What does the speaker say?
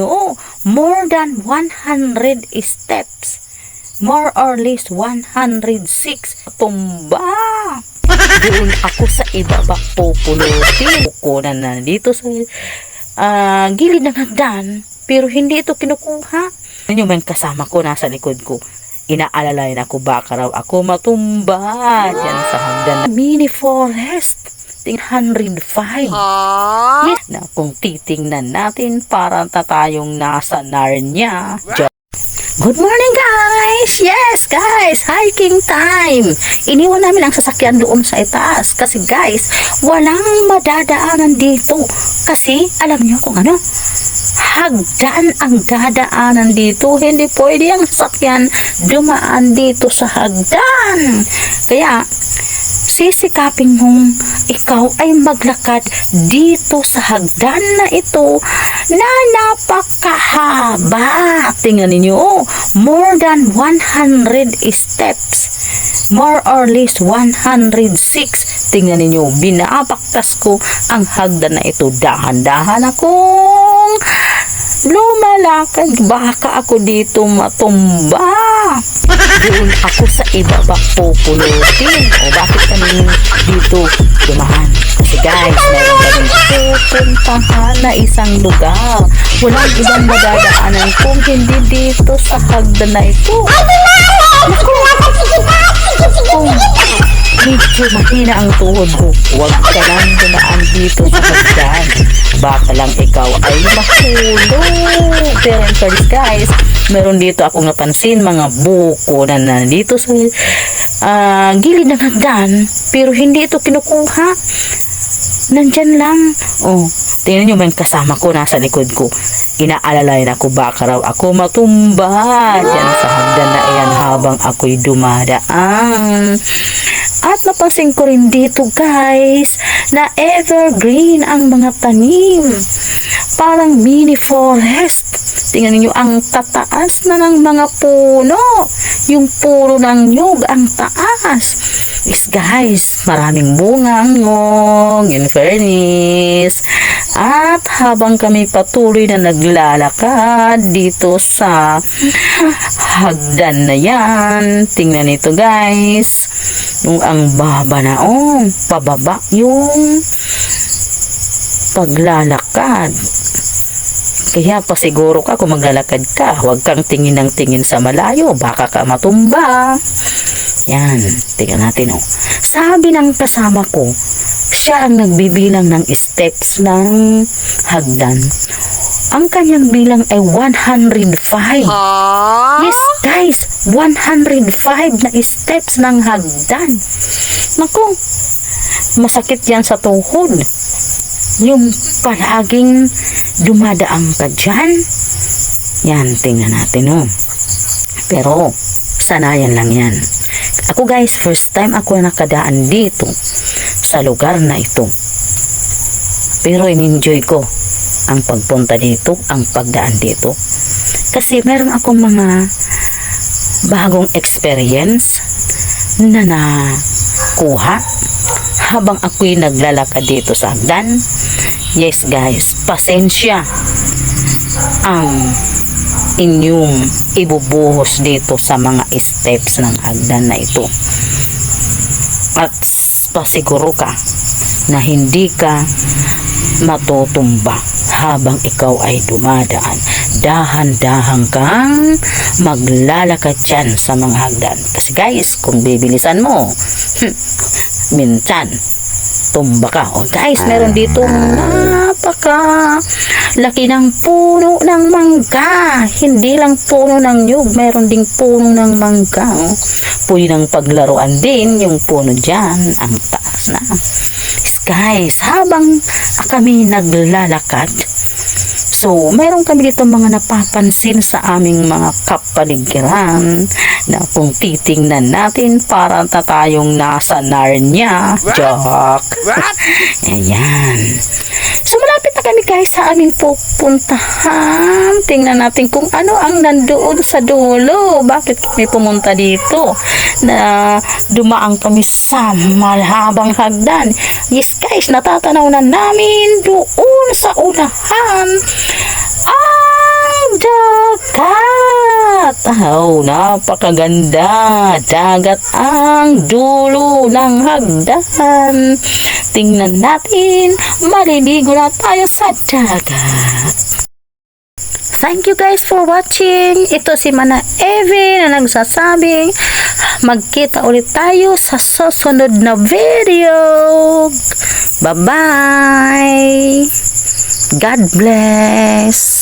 Oo, more than 100 steps. More or less 106. Tumba! Doon ako sa ibaba pupulutin. Kukunan na dito sa ah, gilid ng hagdan. Pero hindi ito kinukuha. Yun yung mga kasama ko nasa likod ko. Inaalalayan ako baka raw ako matumba dyan sa hagdan. Mini forest. Ting 105. Yes, na kung titingnan natin, parang ta tayong nasa Narnia. Good morning guys! Yes guys, hiking time! Iniwan namin ang sasakyan doon sa itaas kasi guys, walang madadaanan dito. Kasi alam niyo kung ano, hagdan ang dadaanan dito. Hindi pwede ang sasakyan dumaan dito sa hagdan. Kaya, sisikapin mong ikaw ay maglakad dito sa hagdan na ito na napakahaba. Tingnan ninyo, oh, more than 100 steps. More or less 106. Tingnan ninyo, binabaktas ko ang hagdan na ito. Dahan-dahan akong lumalakad. Baka ako dito matumba. Doon ako sa ibaba pupulutin. O bakit kami dito dumaan? Kasi guys, meron kami pupuntahan na isang lugar. Walang ibang madadaanan kung hindi dito sa hagdan na ito. Naku! Kung medyo mahina ang tuhod ko, huwag ka lang dumaan dito sa hagdan. Baka lang ikaw ay mahulog. Fairness, guys, meron dito akong napansin mga buko na nandito sa ah, gilid ng hagdan. Pero hindi ito kinukuha. Nandyan lang. Oh, tingnan nyo mga kasama ko nasa likod ko. Inaalalayan ako baka raw ako matumba dyan sa hagdan na iyan habang ako'y dumadaan. At napansin ko rin dito guys na evergreen ang mga tanim. Parang mini forest. Tingnan niyo ang tataas na ng mga puno. Yung puro ng nyug ang taas. Is guys, maraming bungangong, in fairness. At habang kami patuloy na naglalakad dito sa hagdan na yan, tingnan nito guys, yung ang baba na, oh, pababa yung paglalakad. Kaya pasiguro ka kung maglalakad ka, huwag kang tingin ng tingin sa malayo, baka ka matumba. Yan, tingnan natin oh. Sabi ng kasama ko, siya ang nagbibilang ng steps ng hagdan. Ang kanyang bilang ay 105. Yes, guys, 105 na steps ng hagdan. Naku, masakit yan sa tuhod. Yung palaging dumadaan ka dyan. Yan, tingnan natin oh. Pero, sanayan lang yan. Ako guys, first time ako nakadaan dito sa lugar na ito. Pero in-enjoy ko ang pagpunta dito, ang pagdaan dito. Kasi meron akong mga bagong experience na nakuha habang ako'y naglalakad dito sa hagdan. Yes guys, pasensya ang inyong ibubuhos dito sa mga steps ng hagdan na ito. At pasiguro ka na hindi ka matutumba habang ikaw ay dumadaan. Dahan-dahan kang maglalakad dyan sa mga hagdan. Kasi guys, kung bibilisan mo, hmm, minsan, tumba ka. O guys, meron dito napaka laki ng puno ng mangga. Hindi lang puno ng nyug, meron ding puno ng mangga. O, Pwede ng paglaruan din yung puno dyan. Ang taas na. Guys, habang kami naglalakad, So, meron kami dito mga napapansin sa aming mga kapaligiran na kung titingnan natin parang ta tayong nasa Narnia. Joke. Ayan. Na kami guys sa aming pupuntahan. Tingnan natin kung ano ang nandoon sa dulo. Bakit kami pumunta dito? Na dumaang kami sa malhabang hagdan. Yes guys, natatanaw na namin doon sa unahan. Ah! Wow, napakaganda. Dagat ang dulo ng hagdan. Tingnan natin, maliligo na tayo sa dagat. Thank you guys for watching. Ito si Mana Evie na nagsasabing magkita ulit tayo sa susunod na video. Bye-bye. God bless.